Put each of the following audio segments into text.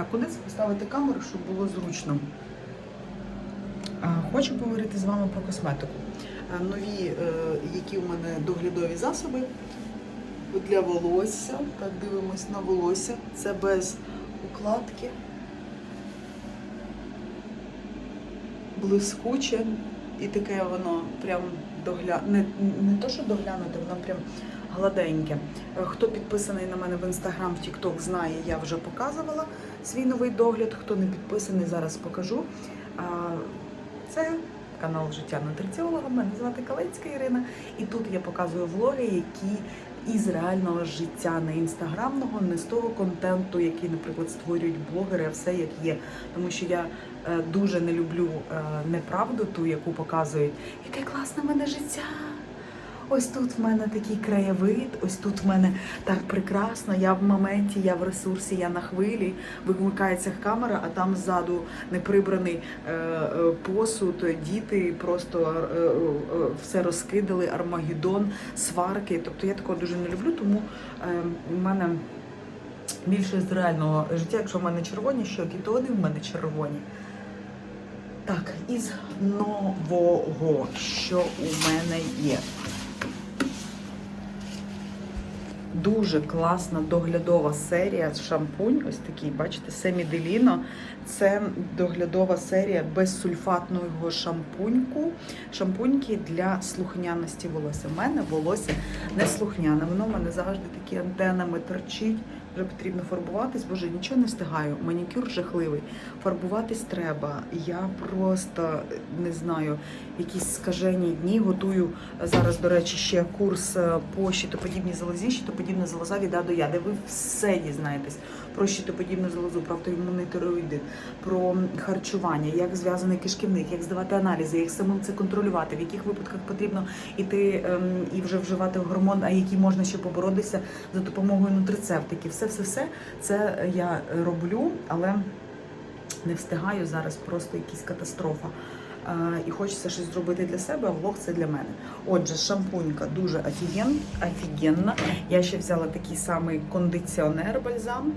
Так, куди поставити камеру, щоб було зручно? Хочу поговорити з вами про косметику. Нові, е, які у мене доглядові засоби для волосся. Так, дивимось на волосся. Це без укладки. Блискуче. І таке воно прям догля... не, то, що доглянуте, воно прям гладеньке. Е, Хто підписаний на мене в інстаграм, в Тікток, знає, я вже показувала свій новий догляд. Хто не підписаний, зараз покажу. Це канал Життя нутриціолога. Мене звати Калецька Ірина. І тут я показую влоги, які із реального життя, не інстаграмного, не з того контенту, який, наприклад, створюють блогери, а все як є. Тому що я е, дуже не люблю е, неправду, ту, яку показують. Яке класне в мене життя! Ось тут в мене такий краєвид, ось тут в мене так прекрасно. Я в моменті, я в ресурсі, я на хвилі. Вимикається камера, а там ззаду неприбраний е, е, посуд, діти просто е, все розкидали, армагеддон, сварки. Тобто я такого дуже не люблю, тому в мене більше з реального життя, якщо в мене червоні щоки, то вони в мене червоні. Так, із нового, що у мене є. Дуже класна доглядова серія шампунь. Ось такий, бачите, Семіделіно. Це доглядова серія безсульфатного шампуньку. Шампуньки для слухняності волосся. У мене волосся не слухняне. Воно в мене завжди такі антенами торчить. Вже потрібно фарбуватись, боже, нічого не встигаю. Манікюр жахливий. Фарбуватись треба. Я просто не знаю, якісь скажені дні. Готую зараз, до речі, ще курс е, по щитоподібній залозі, щитоподібна залоза від А до Я, де ви все дізнаєтесь про щитоподібну залозу, про автоімунний про харчування, як зв'язаний кишківник, як здавати аналізи, як самим це контролювати, в яких випадках потрібно іти ем, і вже вживати гормон, а які можна ще поборотися за допомогою нутрицептиків. Все, все, все це я роблю, але не встигаю зараз. Просто якась катастрофа. Е, І хочеться щось зробити для себе, а влог це для мене. Отже, шампунька дуже офіген, офігенна. Я ще взяла такий самий кондиціонер бальзам.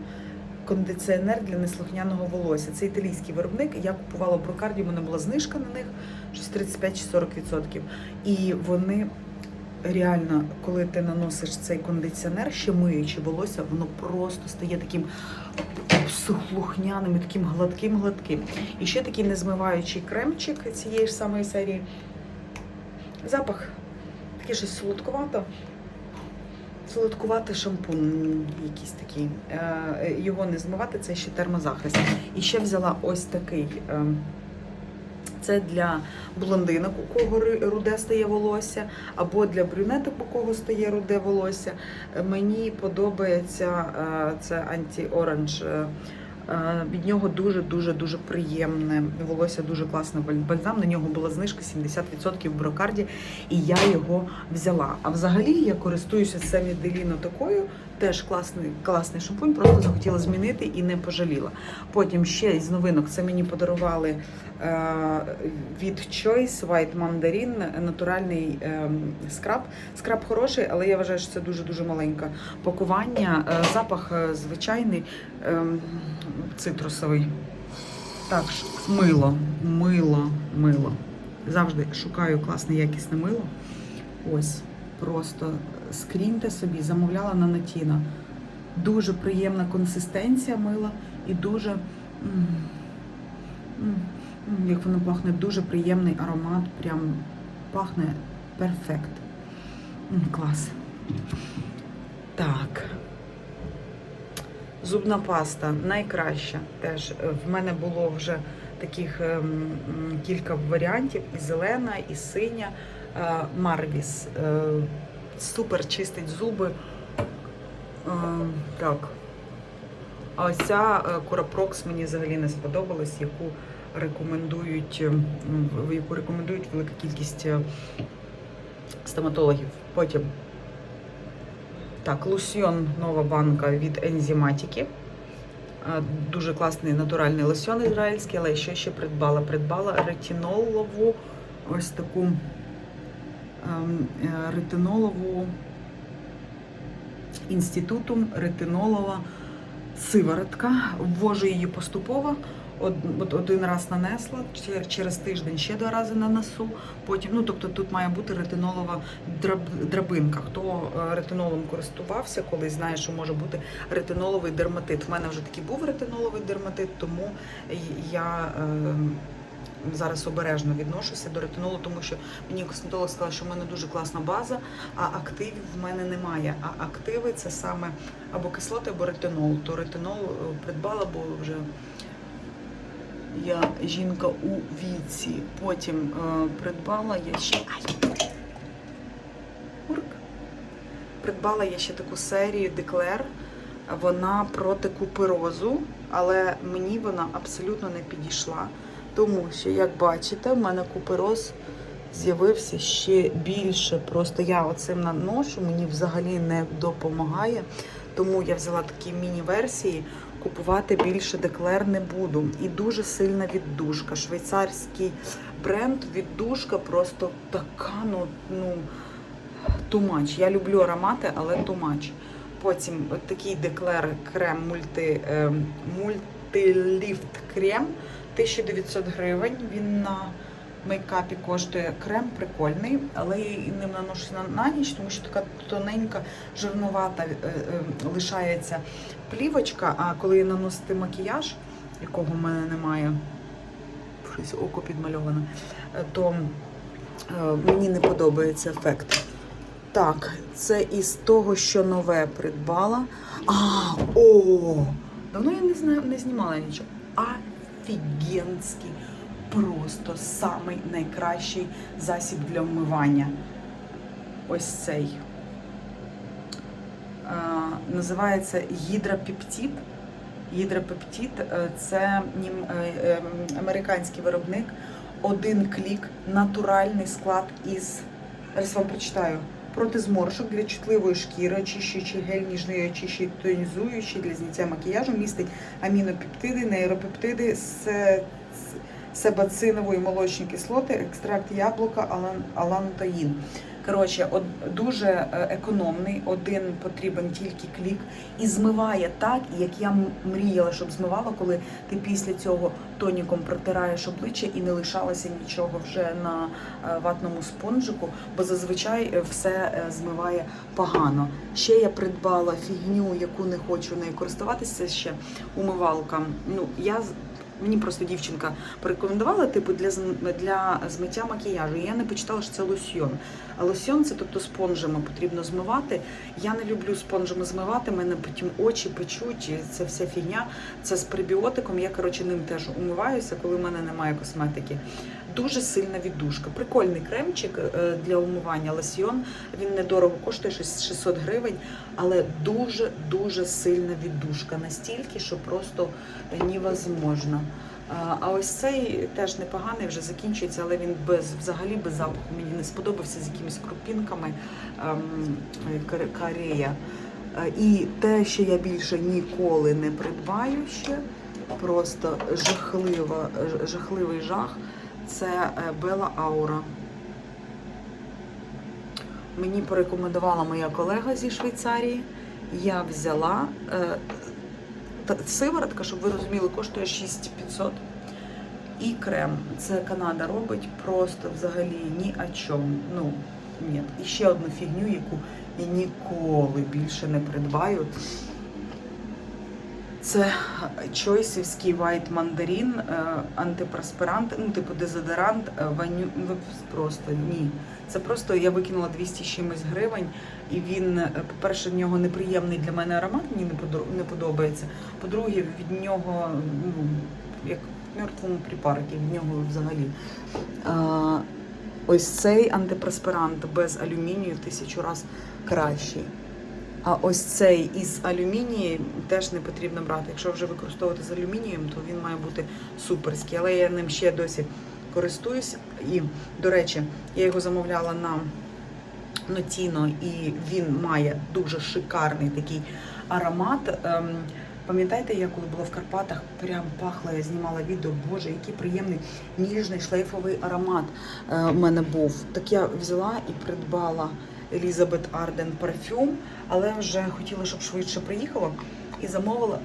Кондиціонер для неслухняного волосся. Це італійський виробник. Я купувала в Брокарді, у мене була знижка на них, щось 35 чи 40%. І вони реально, коли ти наносиш цей кондиціонер, ще миючи волосся, воно просто стає таким сухлухняним, таким гладким-гладким. І ще такий незмиваючий кремчик цієї ж самої серії. Запах такий щось солодкувато. Солодкуватий шампунь якийсь такий. Е, Його не змивати, це ще термозахист. І ще взяла ось такий. Це для блондинок, у кого руде стає волосся, або для брюнеток, у кого стає руде волосся. Е, Мені подобається е, це анті-оранж. е, Від нього дуже дуже приємне волосся, дуже класний бальзам. На нього була знижка 70% в брокарді, і я його взяла. А взагалі я користуюся Семі Деліно такою. Теж класний, класний шампунь, просто захотіла змінити і не пожаліла. Потім ще із новинок це мені подарували е, від Choice White Mandarin натуральний е, скраб. Скраб хороший, але я вважаю, що це дуже-дуже маленьке пакування. Е, запах звичайний цитрусовий. Так, мило, мило, мило. Завжди шукаю класне якісне мило. Ось, просто скріньте собі, замовляла на Натіна. Дуже приємна консистенція мила і дуже. Як воно пахне, дуже приємний аромат, прям пахне перфект. Клас. Так. Зубна паста найкраща. Теж в мене було вже таких ем, кілька варіантів: і зелена, і синя. Е, Марвіс. Е, Супер чистить зуби. Е, Так. А ось ця Курапрокс мені взагалі не сподобалась, яку рекомендують, яку рекомендують велика кількість стоматологів. Потім так, лосьйон нова банка від Ензіматіки. Дуже класний натуральний лосьон ізраїльський, але що ще придбала? Придбала ретинолову ось таку ретинолову інститутум ретинолова сиворотка. Ввожу її поступово. От один раз нанесла, через тиждень ще два рази нанесу. Потім, ну тобто тут має бути ретинолова драбинка. Хто е, ретинолом користувався, колись знає, що може бути ретиноловий дерматит. У мене вже такий був ретиноловий дерматит, тому я е, зараз обережно відношуся до ретинолу, тому що мені косметолог сказала, що в мене дуже класна база, а активів в мене немає. А активи це саме або кислоти, або ретинол. То ретинол е, придбала, бо вже я жінка у віці. Потім е, придбала я ще. Ай! Курк. Придбала я ще таку серію Деклер. Вона проти куперозу, але мені вона абсолютно не підійшла. Тому що, як бачите, в мене купероз з'явився ще більше. Просто я оцим наношу, мені взагалі не допомагає. Тому я взяла такі міні-версії. Купувати більше деклер не буду. І дуже сильна віддушка. Швейцарський бренд віддушка просто така, ну, ну тумач. Я люблю аромати, але тумач. Потім от такий деклер крем мульти, е, мультиліфт крем 1900 гривень. Він на мейкапі коштує крем прикольний, але я ним наношу на, ніч, тому що така тоненька, жирнувата е, е, лишається плівочка. А коли я наносити макіяж, якого в мене немає, щось око підмальоване, е, то мені не подобається ефект. Так, це із того, що нове придбала. А, о! Давно я не знаю, не знімала нічого. Офігенський, просто самий найкращий засіб для вмивання. Ось цей. Називається гідропептид. Гідропептид е, це е, е, американський виробник. Один клік, натуральний склад із. Зараз вам прочитаю. Проти зморшок для чутливої шкіри, очищуючий гель, ніжний очищуючий, тонізуючий для зняття макіяжу, містить амінопептиди, нейропептиди, се- себацинової молочні кислоти, екстракт яблука, алан- алантаїн. Коротше, от, дуже е, економний, один потрібен тільки клік і змиває так, як я мріяла, щоб змивала, коли ти після цього тоніком протираєш обличчя і не лишалося нічого вже на е, ватному спонжику, бо зазвичай е, все змиває погано. Ще я придбала фігню, яку не хочу нею користуватися, ще умивалка. Ну, я Мені просто дівчинка порекомендувала типу для для змиття макіяжу. Я не почитала, що це лосьйон. А лосьйон це тобто спонжами потрібно змивати. Я не люблю спонжами змивати, мене потім очі печуть. Це вся фігня. Це з пребіотиком. Я коротше ним теж умиваюся, коли в мене немає косметики. Дуже сильна віддушка. Прикольний кремчик е, для умивання лосьйон. Він недорого коштує щось 600 гривень, але дуже дуже сильна віддушка. Настільки, що просто невозможно. А, А ось цей теж непоганий, вже закінчується, але він без взагалі без запаху. Мені не сподобався з якимись крупінками ем, карея. Е, І те, що я більше ніколи не придбаю ще, просто жахлива, жахливий жах. Це Бела Аура. Мені порекомендувала моя колега зі Швейцарії. Я взяла е, сиворотка, щоб ви розуміли, коштує 6500. І крем. Це Канада робить просто взагалі ні о чому. Ну, ні. І ще одну фігню, яку я ніколи більше не придбаю. Це чойсівський White Mandarin, е, антипроспирант, ну, типу дезодорант, е, ваню... ви просто ні. Це просто я викинула 200 чимось гривень, і він, е, по-перше, в нього неприємний для мене аромат, мені не подобається. По-друге, від нього, ну, як в мертвому припарки, від нього взагалі. А, ось цей антипроспирант без алюмінію тисячу раз кращий. А ось цей із алюмінії теж не потрібно брати. Якщо вже використовувати з алюмінієм, то він має бути суперський. Але я ним ще досі користуюсь. І, до речі, я його замовляла на Нотіно, і він має дуже шикарний такий аромат. Ем, Пам'ятаєте, я коли була в Карпатах, прям пахла, я знімала відео, боже, який приємний ніжний шлейфовий аромат е, у мене був. Так я взяла і придбала Елізабет Арден парфюм, але вже хотіла, щоб швидше приїхало. і замовила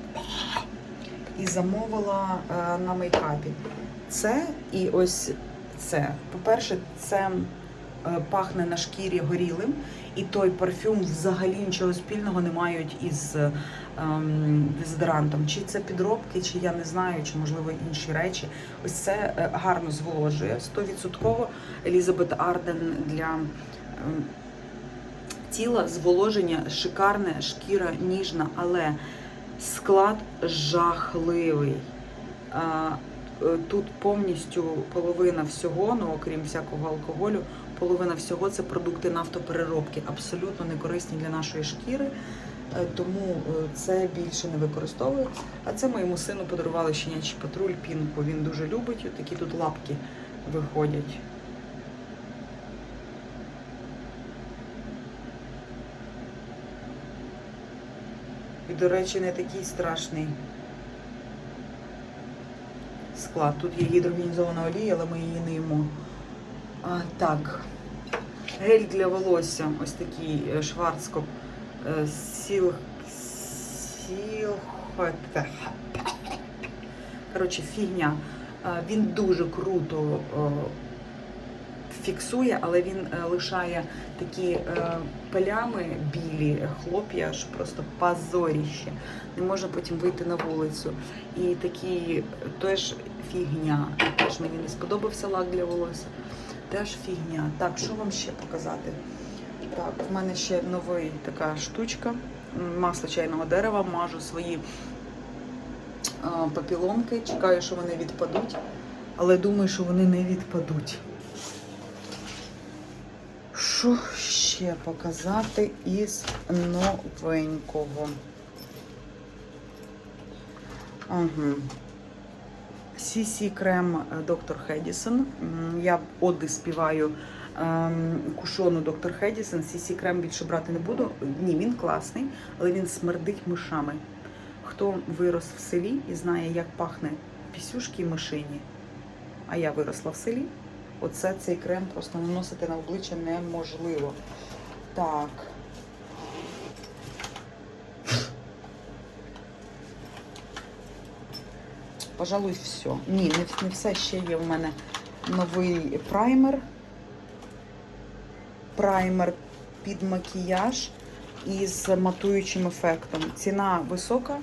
і замовила е, на мейкапі. Це і ось це. По-перше, це е, пахне на шкірі горілим, і той парфюм взагалі нічого спільного не мають із ем, дезодорантом. Чи це підробки, чи я не знаю, чи можливо інші речі. Ось це е, гарно зволожує. 100% Елізабет Арден для ем, тіла зволоження шикарне, шкіра ніжна, але склад жахливий. Е, Тут повністю половина всього, ну окрім всякого алкоголю, половина всього це продукти нафтопереробки, абсолютно не корисні для нашої шкіри. Е, Тому е, це більше не використовую. А це моєму сину подарували щенячий патруль пінку. Він дуже любить. Такі тут лапки виходять. До речі, не такий страшний склад. Тут є гідрогенізована олія, але ми її не їмо. А, так. Гель для волосся. Ось такий е, шварцкоп. Е, Сіл... Сіл... Коротше, фігня. Він дуже круто е, фіксує, але він е, лишає такі е, плями білі, хлоп'я, що просто позоріще. Не можна потім вийти на вулицю. І такі теж фігня. Теж мені не сподобався лак для волосся. Теж фігня. Так, що вам ще показати? Так, в мене ще новий така штучка. Масло чайного дерева, мажу свої а, папіломки. Чекаю, що вони відпадуть, але думаю, що вони не відпадуть. Що ще показати із новенького? Ага. CC крем е, доктор Хедісон. Я оди співаю ем, кушону доктор Хедісон. CC крем більше брати не буду. Ні, він класний, але він смердить мишами. Хто вирос в селі і знає, як пахне пісюшки і мишині, а я виросла в селі, оце цей крем просто наносити на обличчя неможливо. Так. Пожалуй, все. Ні, не, не все ще є в мене новий праймер. Праймер під макіяж із матуючим ефектом. Ціна висока,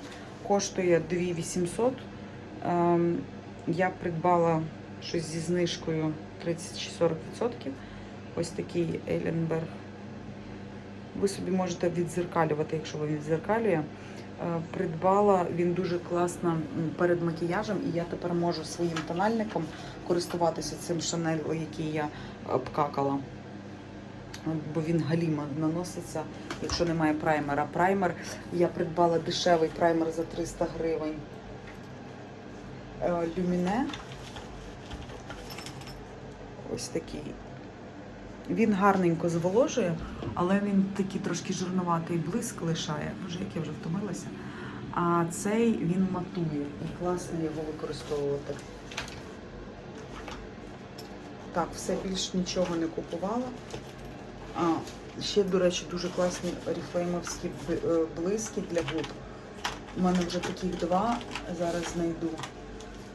коштує 2800. Ем, я придбала щось зі знижкою 30 чи 40%. Ось такий Еленберг. Ви собі можете відзеркалювати, якщо ви відзеркалює. Е, Придбала він дуже класно перед макіяжем, і я тепер можу своїм тональником користуватися цим Шанель, який я обкакала. Бо він галіма наноситься, якщо немає праймера. Праймер я придбала дешевий праймер за 300 гривень. Е, Люміне. Ось такий. Він гарненько зволожує, але він такий трошки жирнуватий блиск лишає. Боже, як я вже втомилася. А цей він матує. І класно його використовувати. Так, все більш нічого не купувала. А, ще, до речі, дуже класні оріфлеймовські б- е, блиски для губ. У мене вже таких два, зараз знайду.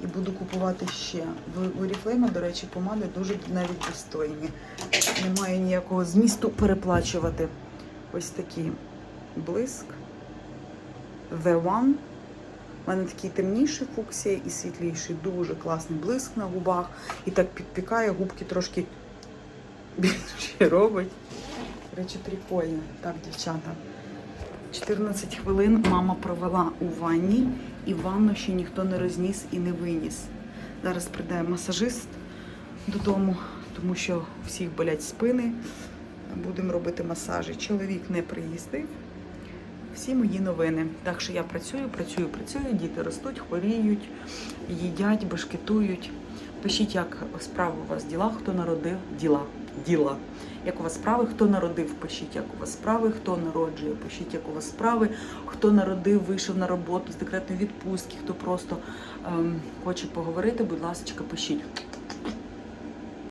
І буду купувати ще. В Oriflame, до речі, помади дуже навіть достойні. Немає ніякого змісту переплачувати. Ось такий блиск. The One. У мене такий темніший фуксія і світліший. Дуже класний блиск на губах. І так підпікає, губки трошки більше робить. Речі, прикольно. Так, дівчата. 14 хвилин мама провела у ванні, і ванну ще ніхто не розніс і не виніс. Зараз прийде масажист додому, тому що всіх болять спини. Будемо робити масажі. Чоловік не приїздив. Всі мої новини. Так що я працюю, працюю, працюю. Діти ростуть, хворіють, їдять, башкетують. Пишіть, як справи у вас діла, хто народив діла. Діла. Як у вас справи, хто народив, пишіть, як у вас справи, хто народжує, пишіть, як у вас справи, хто народив, вийшов на роботу з декретної відпустки, хто просто ем, хоче поговорити, будь ласка, пишіть.